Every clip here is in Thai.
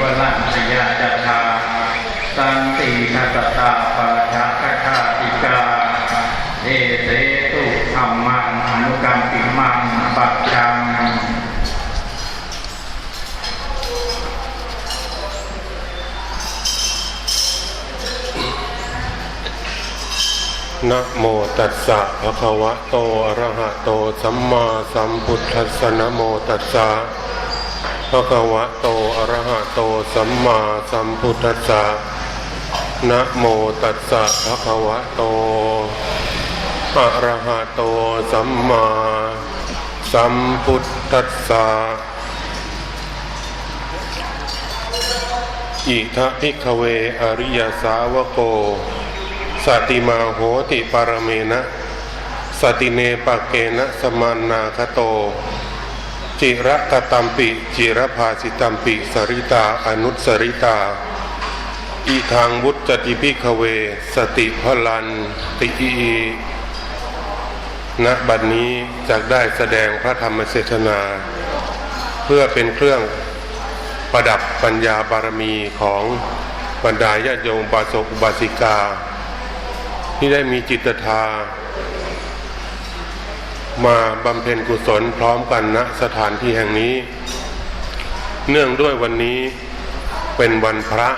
วรังสยาจทาสันตินาตตาปะทะคคาติกาเอเตตุธรรมังอนุกรรมปิมังปัจจังนะโมตัสสะภะคะวะโต อะระหะโต สัมมาสัมพุทธัสสะนะโมตัสสะ ภะคะวะโตอะระหะโตสัมมาสัมพุทธัสสะนะโมตัสสะภะคะวะโตอะระหะโตสัมมาสัมพุทธัสสะอิทะภิกขเวอริยสาวโกสติมาโหติปารเมนะ สติเนปะเกนะสมานาคโต จิระกตัมปิจิรภาสิตัมปิสริตาอนุสริตา อีทางวุจติพิกเว สติพลันติอีณบัดนี้จากได้แสดงพระธรรมเสชนา เพื่อเป็นเครื่องประดับปัญญาบารมีของบรรดาญาโยมบาศกอุบาสิกา ที่ได้มีจิตทา มาบำเพ็ญกุศลพร้อมกันณสถานที่แห่งนี้ เนื่องด้วยวันนี้เป็นวันพระ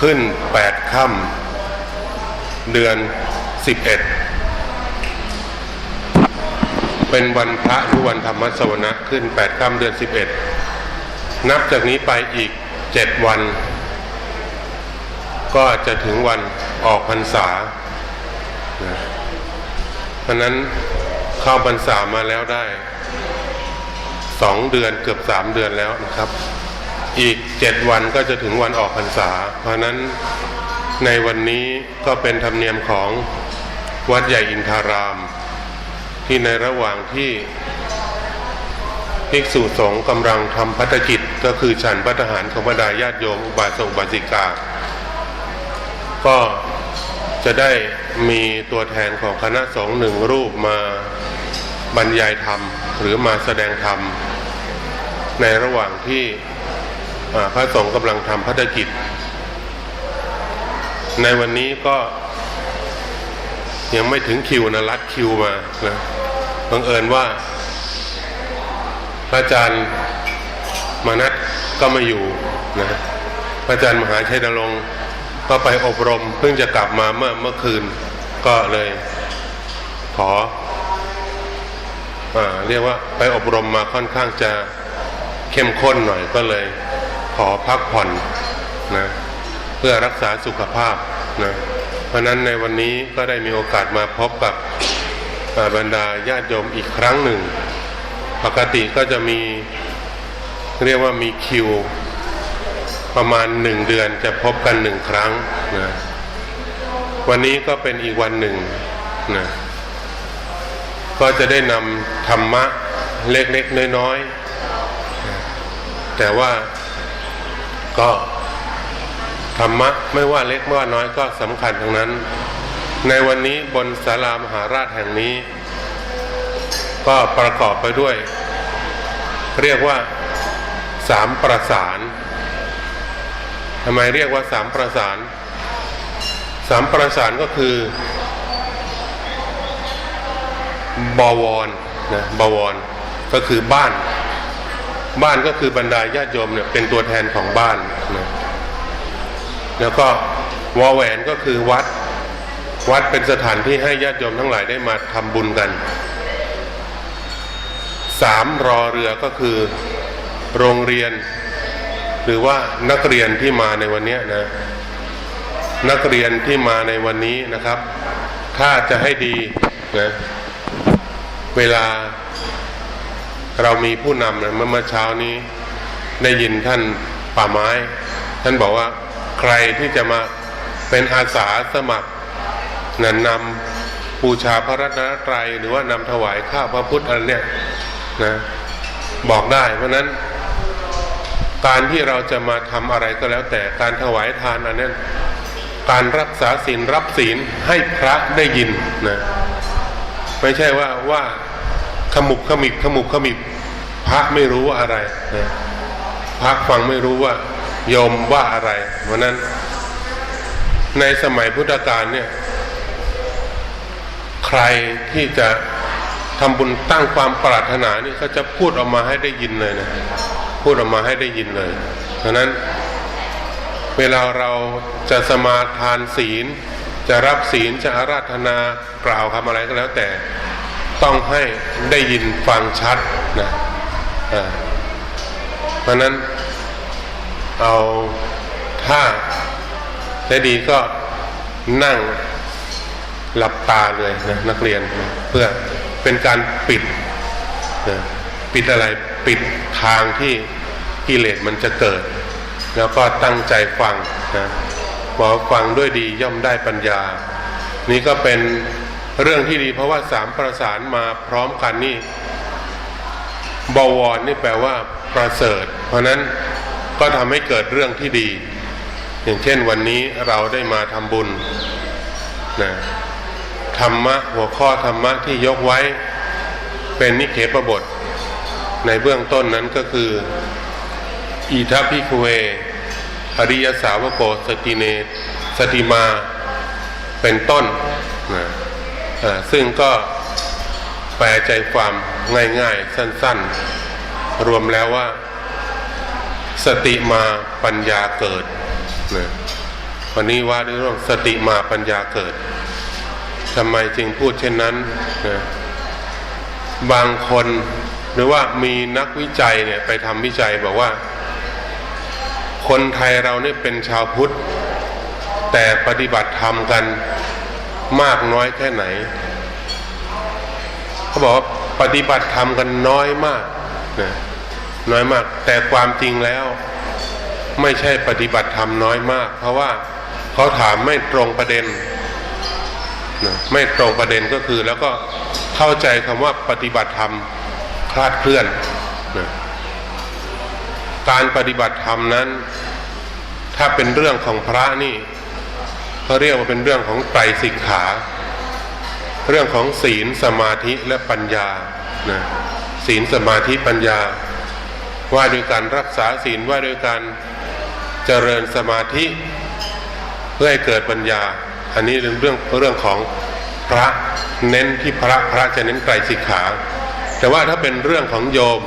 ขึ้นแปดค่ำเดือนสิบเอ็ดเป็นวันพระหรือวันธรรมสวนะขึ้นแปดค่ำเดือนสิบเอ็ดนับจากนี้ไปอีกเจ็ดวัน ก็จะถึงวันออกพรรษาเพราะนั้น เข้าพรรษามาแล้วได้สองเดือนเกือบสามเดือนแล้วนะครับ อีกเจ็ดวันก็จะถึงวันออกพรรษา เพราะนั้นในวันนี้ก็เป็นธรรมเนียมของวัดใหญ่อินทาราม ที่ในระหว่างที่ภิกษุสงฆ์กำลังทำพัฒกิจก็คือฉันพัฒหารของบรรดาญาติโยมอุบาสกอุบาสิกา ก็จะได้มีตัวแทนของคณะสงฆ์หนึ่งรูปมา บรรยายธรรมหรือมาแสดงธรรม ในระหว่างที่พระสงฆ์กำลังทำพัฒกิจ ในวันนี้ก็ยังไม่ถึงคิวนะรัดคิวมานะบังเอิญว่า พระอาจารย์มานัทก็มาอยู่นะพระอาจารย์มหาชัยดลงค์ก็ไปอบรม เพิ่งจะกลับมาเมื่อเมื่อคืนก็เลย ขอ เรียกว่าไปอบรมมาค่อนข้างจะเข้มข้นหน่อยก็เลย ขอพักผ่อนนะเพื่อรักษาสุขภาพนะเพราะนั้นในวันนี้ก็ได้มีโอกาสมาพบกับบรรดาญาติโยมอีกครั้งหนึ่ง ปกติก็จะมีเรียกว่ามีคิว ประมาณหนึ่งเดือนจะพบกันหนึ่งครั้งนะวันนี้ก็เป็นอีกวันหนึ่งนะ ก็จะได้นำธรรมะเล็กๆน้อยๆแต่ว่าก็ธรรมะไม่ว่าเล็กไม่ว่าน้อยก็สำคัญทั้งนั้น ในวันนี้บนศาลามหาราชแห่งนี้ ก็ประกอบไปด้วย เรียกว่าสามประสานทำไมเรียกว่าสามประสานสามประสานก็คือ บวรนะบวรก็คือบ้าน บ้านก็คือบรรดาญาติโยมเนี่ยเป็นตัวแทนของบ้านนะแล้วก็วอแหวนก็คือวัด วัดเป็นสถานที่ให้ญาติโยมทั้งหลายได้มาทำบุญกันสามรอเรือก็คือโรงเรียน หรือว่านักเรียนที่มาในวันนี้นะนักเรียนที่มาในวันนี้นะครับ ถ้าจะให้ดีนะ เวลาเรามีผู้นำนะเมื่อเมื่อเช้านี้ได้ยินท่านป่าไม้ ท่านบอกว่าใครที่จะมาเป็นอาสาสมัครนะนำบูชาพระรัตนตรัยหรือว่านำถวายข้าพระพุทธอะไรเนี่ยนะบอกได้ เพราะฉะนั้น การที่เราจะมาทำอะไรก็แล้วแต่การถวายทานอันนั้นการรักษาศีลรับศีลให้พระได้ยินนะ ไม่ใช่ว่าว่าขมุบขมิบขมุบขมิบพระไม่รู้ว่าอะไรนะพระฟังไม่รู้ว่าโยมว่าอะไรเพราะนั้น ในสมัยพุทธกาลเนี่ย ใครที่จะทำบุญตั้งความปรารถนานี่เขาจะพูดออกมาให้ได้ยินเลยนะพูดออกมาให้ได้ยินเลยดังนั้น เวลาเราจะสมาทานศีล จะรับศีลจะอาราธนากล่าวคำอะไรก็แล้วแต่ต้องให้ได้ยินฟังชัดนะเพราะนั้นเอาถ้าได้ดีก็นั่งหลับตาเลยนะนักเรียนนะเพื่อเป็นการปิดนะปิดอะไรปิดทางที่กิเลสมันจะเกิด แล้วก็ตั้งใจฟังนะ บอฟังด้วยดีย่อมได้ปัญญา นี่ก็เป็นเรื่องที่ดีเพราะว่าสามประสานมาพร้อมกันนี่บวรนี่แปลว่าประเสริฐ เพราะนั้นก็ทำให้เกิดเรื่องที่ดี อย่างเช่นวันนี้เราได้มาทำบุญนะธรรมะหัวข้อธรรมะที่ยกไว้ เป็นนิเคปบท ในเบื้องต้นนั้นก็คือ อีทัพพิคเว อริยสาวโกสติเนสติมาเป็นต้นนะซึ่งก็แปลใจความง่ายๆ สั้นๆ รวมแล้วว่า สติมาปัญญาเกิดนะวันนี้ว่าด้วยเรื่องสติมาปัญญาเกิดทำไมจึงพูดเช่นนั้นนะบางคนหรือว่ามีนักวิจัยเนี่ยไปทำวิจัยบอกว่า คนไทยเราเนี่ยเป็นชาวพุทธ แต่ปฏิบัติธรรมกันมากน้อยแค่ไหน เขาบอกว่าปฏิบัติธรรมกันน้อยมากนะน้อยมาก แต่ความจริงแล้ว ไม่ใช่ปฏิบัติธรรมน้อยมาก เพราะว่าเขาถามไม่ตรงประเด็นนะไม่ตรงประเด็นก็คือ แล้วก็เข้าใจคำว่าปฏิบัติธรรมคลาดเคลื่อน การปฏิบัติธรรมนั้น ถ้าเป็นเรื่องของพระนี่เขาเรียกว่าเป็นเรื่องของไตรสิกขา เรื่องของศีลสมาธิและปัญญานะศีลสมาธิปัญญา ว่าด้วยการรักษาศีลว่าด้วยการเจริญสมาธิ เพื่อให้เกิดปัญญา อันนี้เป็นเรื่องเรื่องของพระเน้นที่พระพระจะเน้นไตรสิกขา แต่ว่าถ้าเป็นเรื่องของโยม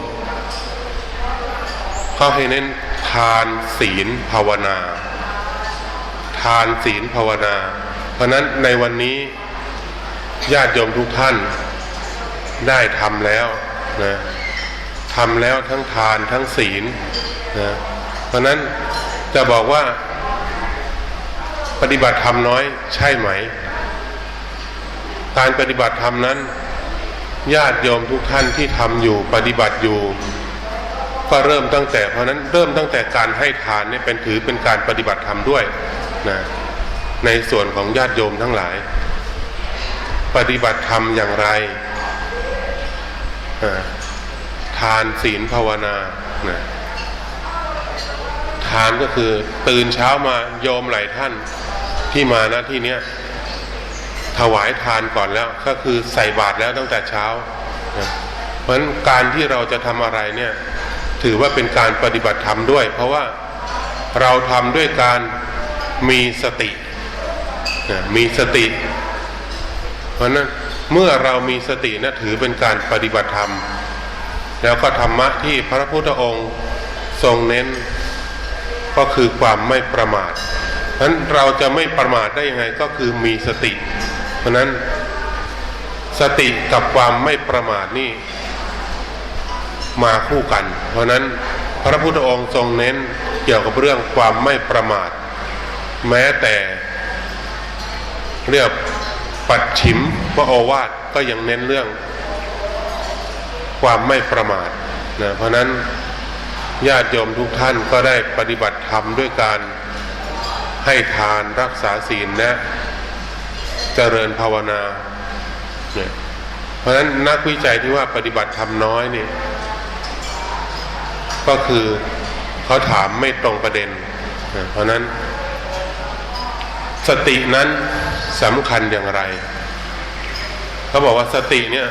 เขาให้เน้นทานศีลภาวนา ทานศีลภาวนา เพราะนั้นในวันนี้ญาติโยมทุกท่านได้ทำแล้วนะทำแล้วทั้งทานทั้งศีลนะเพราะนั้นจะบอกว่าปฏิบัติธรรมน้อยใช่ไหม การปฏิบัติธรรมนั้น ญาติโยมทุกท่านที่ทำอยู่ปฏิบัติอยู่ ก็เริ่มตั้งแต่เพราะนั้นเริ่มตั้งแต่การให้ทานเนี่ยเป็นถือเป็นการปฏิบัติธรรมด้วยนะในส่วนของญาติโยมทั้งหลาย ปฏิบัติธรรมอย่างไรทานศีลภาวนานะทานก็คือตื่นเช้ามาโยมหลายท่านที่มาน้าที่เนี้ยถวายทานก่อนแล้วก็คือใส่บาตรแล้วตั้งแต่เช้านะเพราะฉะนั้นการที่เราจะทำอะไรเนี่ย ถือว่าเป็นการปฏิบัติธรรมด้วย เพราะว่าเราทำด้วยการมีสติมีสติ เพราะนั้นเมื่อเรามีสตินะถือเป็นการปฏิบัติธรรม แล้วก็ธรรมะที่พระพุทธองค์ทรงเน้นก็คือความไม่ประมาทเพราะนั้นเราจะไม่ประมาทได้ยังไงก็คือมีสติ เพราะฉะนั้นสติกับความไม่ประมาทนี่ มาคู่กัน เพราะนั้นพระพุทธองค์ทรงเน้นเกี่ยวกับเรื่องความไม่ประมาท แม้แต่เรียกปัดฉิมพระโอวาทก็ยังเน้นเรื่อง ความไม่ประมาทนะเพราะนั้นญาติโยมทุกท่านก็ได้ปฏิบัติธรรมด้วยการให้ทานรักษาศีลและเจริญภาวนาเนี่ยเพราะฉะนั้นนักวิจัยที่ว่าปฏิบัติธรรมน้อยเนี่ย ก็คือเขาถามไม่ตรงประเด็น เพราะนั้น สตินั้นสำคัญอย่างไร เขาบอกว่าสติเนี่ย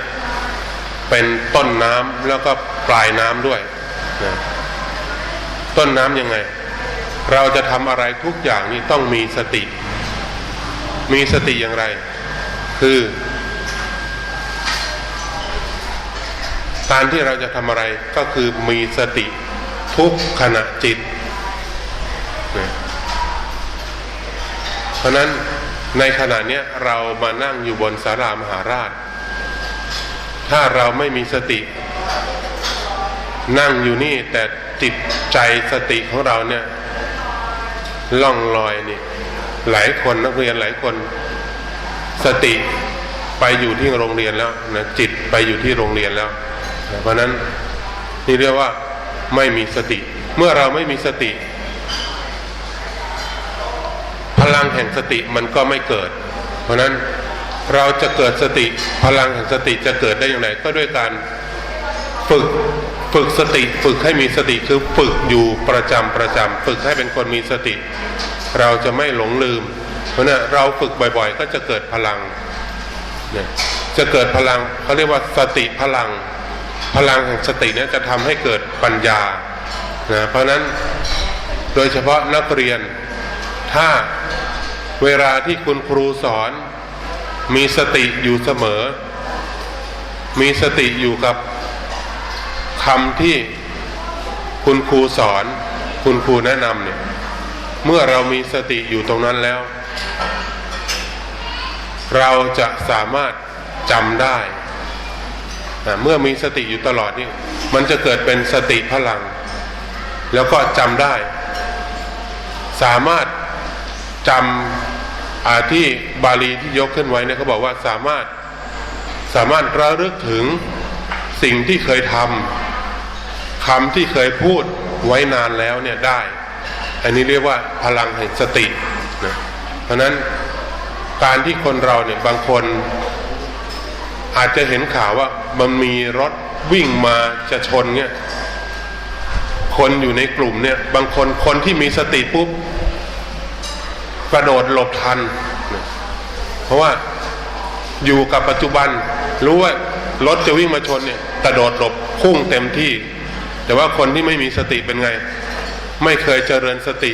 เป็นต้นน้ำแล้วก็ปลายน้ำด้วยนะต้นน้ำยังไง เราจะทำอะไรทุกอย่างนี่ต้องมีสติ มีสติอย่างไร คือ การที่เราจะทำอะไรก็คือมีสติทุกขณะจิต เพราะนั้นในขณะนี้เรามานั่งอยู่บนสารามหาราช ถ้าเราไม่มีสติ นั่งอยู่นี่แต่จิตใจสติของเราเนี่ยล่องลอยนี่หลายคนนักเรียนหลายคน สติไปอยู่ที่โรงเรียนแล้วนะจิตไปอยู่ที่โรงเรียนแล้ว เพราะนั้นนี่เรียกว่าไม่มีสติ เมื่อเราไม่มีสติ พลังแห่งสติมันก็ไม่เกิด เพราะฉะนั้นเราจะเกิดสติพลังแห่งสติจะเกิดได้อย่างไรก็ด้วยการฝึกฝึกสติฝึกให้มีสติคือฝึกอยู่ประจำประจำฝึกให้เป็นคนมีสติ เราจะไม่หลงลืม เพราะนั้นเราฝึกบ่อยๆ ก็จะเกิดพลังเนี่ยจะเกิดพลังเขาเรียกว่าสติพลัง พลังแห่งสติเนี่ยจะทำให้เกิดปัญญานะเพราะฉะนั้นโดยเฉพาะนักเรียน ถ้าเวลาที่คุณครูสอน มีสติอยู่เสมอ มีสติอยู่กับคำที่คุณครูสอน คุณครูแนะนำเนี่ย เมื่อเรามีสติอยู่ตรงนั้นแล้ว เราจะสามารถจำได้ เมื่อมีสติอยู่ตลอดนี่มันจะเกิดเป็นสติพลัง แล้วก็จำได้ สามารถจำอาที่บาลีที่ยกขึ้นไว้เนี่ยเขาบอกว่าสามารถสามารถระลึกถึงสิ่งที่เคยทำคำที่เคยพูดไว้นานแล้วเนี่ยได้ อันนี้เรียกว่าพลังแห่งสตินะเพราะฉะนั้นการที่คนเราเนี่ยบางคนอาจจะเห็นข่าวว่า มันมีรถวิ่งมาจะชนเนี่ย คนอยู่ในกลุ่มเนี่ย บางคนคนที่มีสติปุ๊บกระโดดหลบทัน เพราะว่าอยู่กับปัจจุบัน รู้ว่ารถจะวิ่งมาชนเนี่ย กระโดดหลบพุ่งเต็มที่ แต่ว่าคนที่ไม่มีสติเป็นไง ไม่เคยเจริญสติ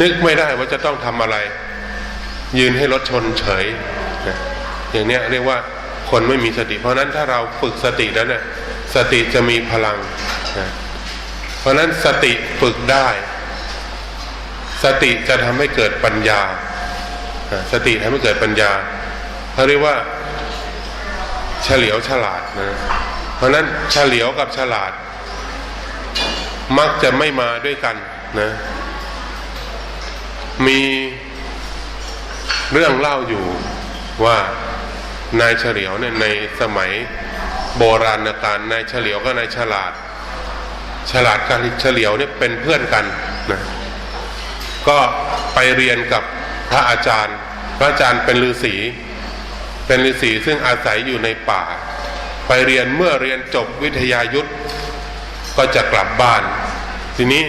นึกไม่ได้ว่าจะต้องทำอะไร ยืนให้รถชนเฉย อย่างเนี้ยเรียกว่า คนไม่มีสติ เพราะนั้นถ้าเราฝึกสติแล้วเนี่ยสติจะมีพลังนะเพราะนั้นสติฝึกได้ สติจะทำให้เกิดปัญญา สติทำให้เกิดปัญญาเขาเรียกว่า เฉลียวฉลาดนะเพราะนั้นเฉลียวกับฉลาด มักจะไม่มาด้วยกันนะ มีเรื่องเล่าอยู่ว่า นายเฉลียวเนี่ยในสมัยโบราณกาลนายเฉลียวก็นายฉลาด ฉลาดกับเฉลียวเนี่ยเป็นเพื่อนกันนะก็ไปเรียนกับพระอาจารย์ พระอาจารย์เป็นฤาษีเป็นฤาษีซึ่งอาศัยอยู่ในป่า ไปเรียนเมื่อเรียนจบวิทยายุทธก็จะกลับบ้าน ทีนี้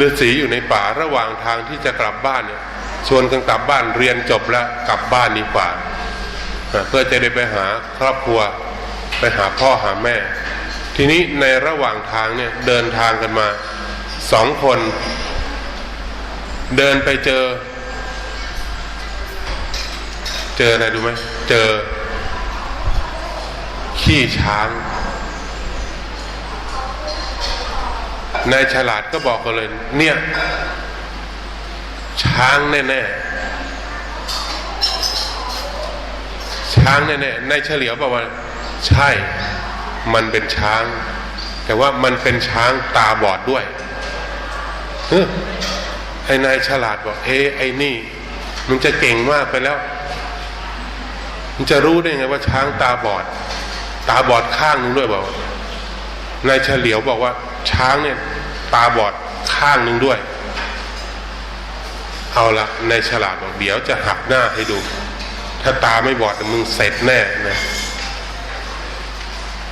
ฤาษีอยู่ในป่าระหว่างทางที่จะกลับบ้านเนี่ยชวนกันกลับบ้านเรียนจบแล้วกลับบ้านดีกว่าอ่า เพื่อจะได้ไปหาครอบครัว ไปหาพ่อหาแม่ ทีนี้ในระหว่างทางเนี่ยเดินทางกันมาสองคน เดินไปเจอ เจออะไรดูไหมเจอ ขี้ช้างนายฉลาดก็บอกกันเลย เนี่ย ช้างแน่ ๆ ช้างแน่ๆนายเฉลียวบอกว่า ใช่ มันเป็นช้าง แต่ว่ามันเป็นช้างตาบอดด้วยเฮ้ยไอ้นายฉลาดบอก เอ๊ไอ้นี่ มันจะเก่งมากไปแล้ว มันจะรู้ได้ไงว่าช้างตาบอด ตาบอดข้างนึงด้วยบอกนายเฉลียวบอกว่า ช้างเนี่ย ตาบอดข้างหนึ่งด้วย เอาละนายฉลาดบอกเดี๋ยวจะหักหน้าให้ดู ถ้าตาไม่บอดมึงเสร็จแน่นะ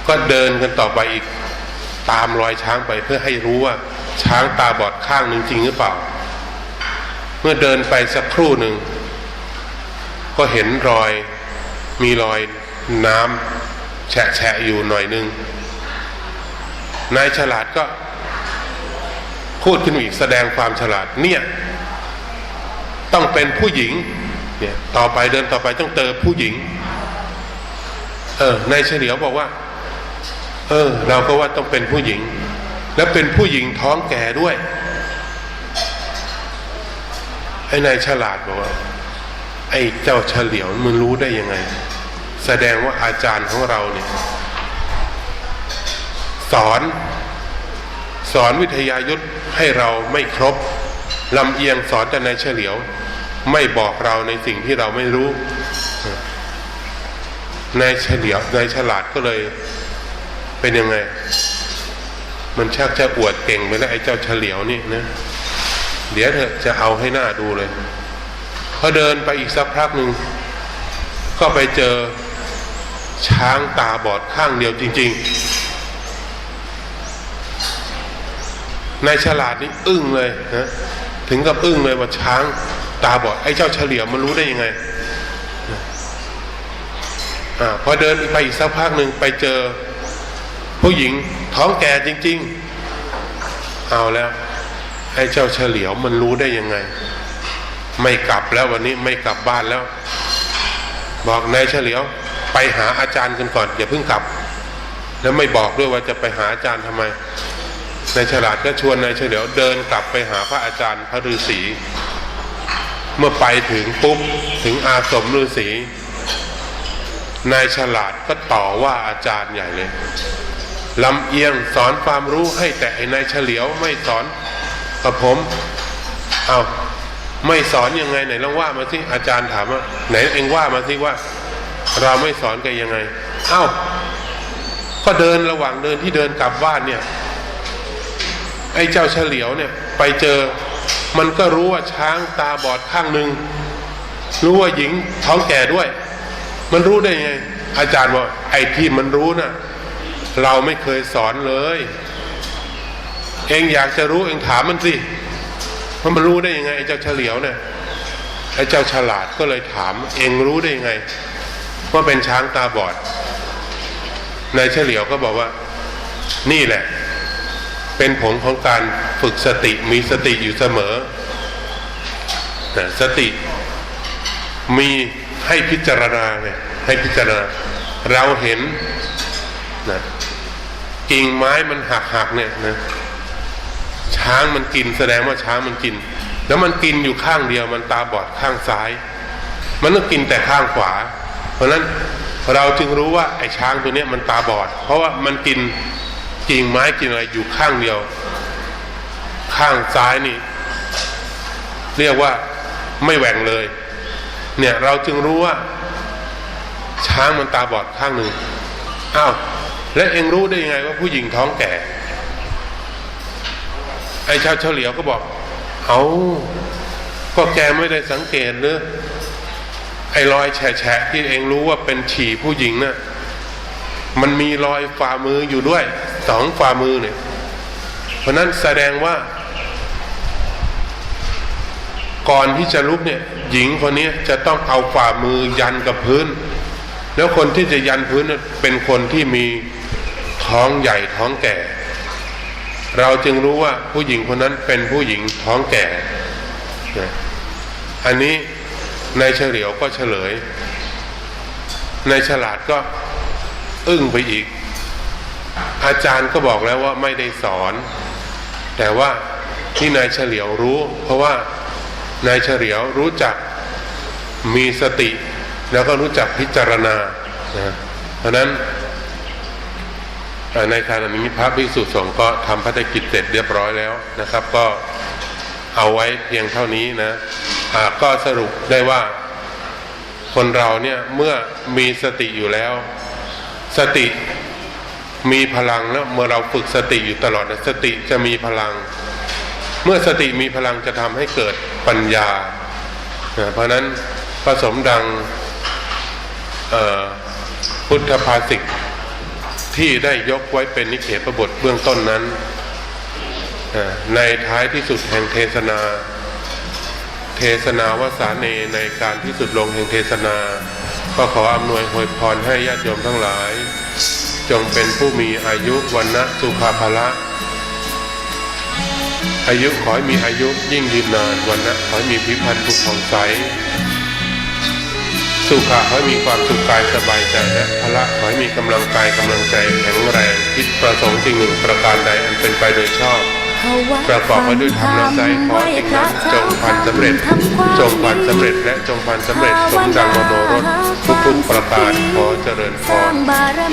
ก็เดินกันต่อไปอีกตามรอยช้างไปเพื่อให้รู้ว่า ช้างตาบอดข้างหนึ่งจริงหรือเปล่า เมื่อเดินไปสักครู่หนึ่ง ก็เห็นรอยมีรอยน้ำแฉะแฉะอยู่หน่อยหนึ่งนายฉลาดก็ พูดขึ้นอีกแสดงความฉลาดเนี่ย ต้องเป็นผู้หญิง เนี่ยต่อไปเดินต่อไปต้องเจอผู้หญิง เออนายเฉลียวบอกว่า เออ เราก็ว่าต้องเป็นผู้หญิง แล้วเป็นผู้หญิงท้องแก่ด้วยไอ้นายฉลาดบอกว่า ไอ้เจ้าเฉลียวมันรู้ได้ยังไง แสดงว่าอาจารย์ของเราเนี่ย สอนสอนวิทยายุทธให้เราไม่ครบลำเอียงสอนแต่นายเฉลียว ไม่บอกเราในสิ่งที่เราไม่รู้นายเฉลียวนายฉลาดก็เลย เป็นยังไง มันชักจะอวดเก่งไปแล้วไอ้เจ้าเฉลียวนี่นะเดี๋ยวเถอจะเอาให้หน้าดูเลยพอเดินไปอีกสักพักหนึ่งก็ไปเจอช้างตาบอดข้างเดียวจริง ๆ นายฉลาดนี่อึ้งเลยนะถึงกับอึ้งเลยว่าช้าง ตาบอดไอ้เจ้าเฉลียวมันรู้ได้ยังไงอพอเดินไปอีกสักพักหนึ่งไปเจอ ผู้หญิงท้องแก่จริง ๆ เอาแล้ว ไอ้เจ้าเฉลียวมันรู้ได้ยังไง ไม่กลับแล้ววันนี้ไม่กลับบ้านแล้ว บอกนายเฉลียว ไปหาอาจารย์กันก่อนอย่าเพิ่งกลับ แล้วไม่บอกด้วยว่าจะไปหาอาจารย์ทำไมนายฉลาดก็ชวนนายเฉลียวเดินกลับไปหาพระอาจารย์พระฤาษี เมื่อไปถึงปุ๊บถึงอาสมฤาษีนายฉลาดก็ต่อว่าอาจารย์ใหญ่เลยลำเอียงสอนความรู้ให้แต่ไอ้นายเฉลียวไม่สอนกับผมเอาไม่สอนยังไงไหนลองว่ามาสิอาจารย์ถามว่าไหนเองว่ามาสิว่า เราไม่สอนกันยังไง เอ้า ก็เดินระหว่างเดินที่เดินกลับบ้านเนี่ย ไอ้เจ้าเฉลียวเนี่ย ไปเจอ มันก็รู้ว่าช้างตาบอดข้างหนึ่งรู้ว่าหญิงท้องแก่ด้วย มันรู้ได้ยังไง อาจารย์บอกไอ้ที่มันรู้น่ะ เราไม่เคยสอนเลย เองอยากจะรู้เองถามมันสิว่ามันรู้ได้ยังไงไอ้เจ้าเฉลียวเนี่ยไอ้เจ้าฉลาดก็เลยถาม เองรู้ได้ยังไง ว่าเป็นช้างตาบอดนายเฉลียวก็บอกว่า นี่แหละ เป็นผลของการฝึกสติมีสติอยู่เสมอ สติมีให้พิจารณาไงให้พิจารณา เราเห็นนะกิ่งไม้มันหักหักเนี่ยนะช้างมันกินแสดงว่าช้างมันกิน แล้วมันกินอยู่ข้างเดียวมันตาบอดข้างซ้าย มันต้องกินแต่ข้างขวา เพราะฉะนั้นเราจึงรู้ว่าไอ้ช้างตัวเนี้ยมันตาบอด เพราะว่ามันกินกิ่งไม้กินอะไรอยู่ข้างเดียว ข้างซ้ายนี่ เรียกว่า ไม่แหว่งเลย เนี่ยเราจึงรู้ว่า ช้างมันตาบอดข้างหนึ่งอ้าวแล้วเองรู้ได้ยังไงว่าผู้หญิงท้องแก่ ไอ้ชาวเฉลียวก็บอก เอาก็แกไม่ได้สังเกตหรือไอ้รอยแฉะที่เองรู้ว่าเป็นฉี่ผู้หญิงน่ะมันมีรอยฝ่ามืออยู่ด้วยสองฝ่ามือเนี่ย เพราะนั้นแสดงว่า ก่อนที่จะลุกเนี่ยหญิงคนนี้จะต้องเอาฝ่ามือยันกับพื้น แล้วคนที่จะยันพื้นเป็นคนที่มีท้องใหญ่ท้องแก่ เราจึงรู้ว่าผู้หญิงคนนั้นเป็นผู้หญิงท้องแก่ อันนี้ในเฉลียวก็เฉลย ในฉลาดก็อึ้งไปอีก อาจารย์ก็บอกแล้วว่าไม่ได้สอน แต่ว่าที่นายเฉลียวรู้ เพราะว่า นายเฉลียวรู้จักมีสติ แล้วก็รู้จักพิจารณานะเพราะนั้นในขณะนี้พระภิกษุสงฆ์ก็ทำพัฒกิจเสร็จเรียบร้อยแล้วนะครับ ก็เอาไว้เพียงเท่านี้นะอ่าก็สรุปได้ว่าคนเราเนี่ยเมื่อมีสติอยู่แล้ว สติมีพลังแล้วเมื่อเราฝึกสติอยู่ตลอดนะสติจะมีพลัง เมื่อสติมีพลังจะทำให้เกิดปัญญา เพราะนั้นผสมดังพุทธภาษิตที่ได้ยกไว้เป็นนิเทศบทเบื้องต้นนั้น ในท้ายที่สุดแห่งเทศนา เทศนาวสาเนในการที่สุดลงแห่งเทศนา ก็ขออำนวยอวยพรให้ญาติโยมทั้งหลาย จงเป็นผู้มีอายุวันนะสุขาภละ อายุขอให้มีอายุยิ่งยืนนานวันนะขอให้มีพิพันธ์ผุผ่องใส สุขะขอให้มีความสุขกายสบายใจและพละขอให้มีกำลังกายกำลังใจแข็งแรงคิดประสงค์สิ่งหนึ่งประการใดอันเป็นไปโดยชอบประกอบไปด้วยธรรมและใจขอสิ่งนั้นจงพันสำเร็จ จงพันสำเร็จและจงพันสำเร็จสมดังมโนรสทุกๆประการขอเจริญพร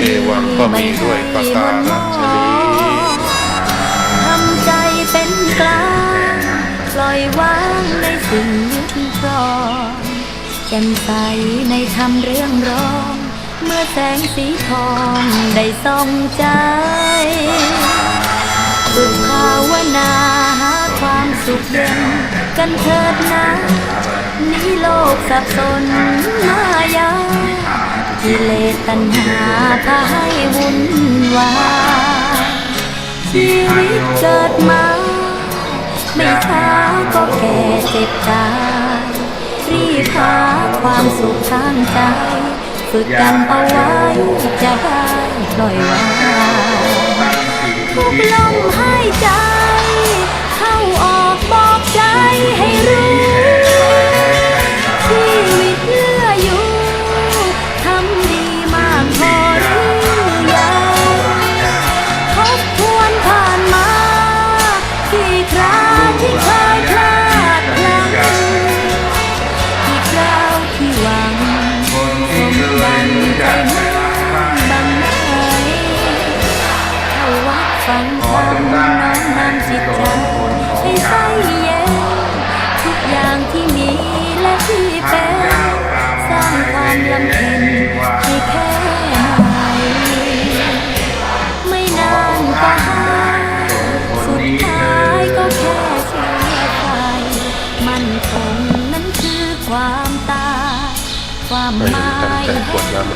เอวังก็มีด้วยประการฉนี้ อยวางในสิ่งยึดครองแจ่มใสในธรรมเรื่องร้อง เมื่อแสงสีทองได้ส่องใจฝึกภาวนาหาความสุขเย็นกันเถิดนะนี้โลกสับสนมายากิเลสตัณหาพาให้วุ่นวายชีวิตเกิดมา ไม่ช้า ก็แก่เจ็บตายรีบหาความสุขทางใจ ฝึกกันเอาไว้จะได้ปล่อยวางทุกลมหายใจ เข้าออกบอกใจให้รู้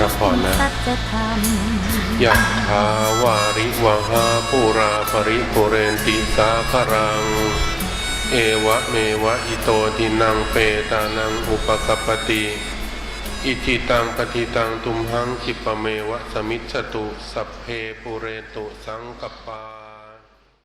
แต่กวดน้ำรับพรนะยะถาวาริวหาปูราปริปุเรนติสาคารัง เอวะเมวะอิโตทินังเปตานังอุปกปปติอิจิตังปฏิตังตุมหังคิปะเมวะสมิจตุ สัพเพปุเรตุสังกปา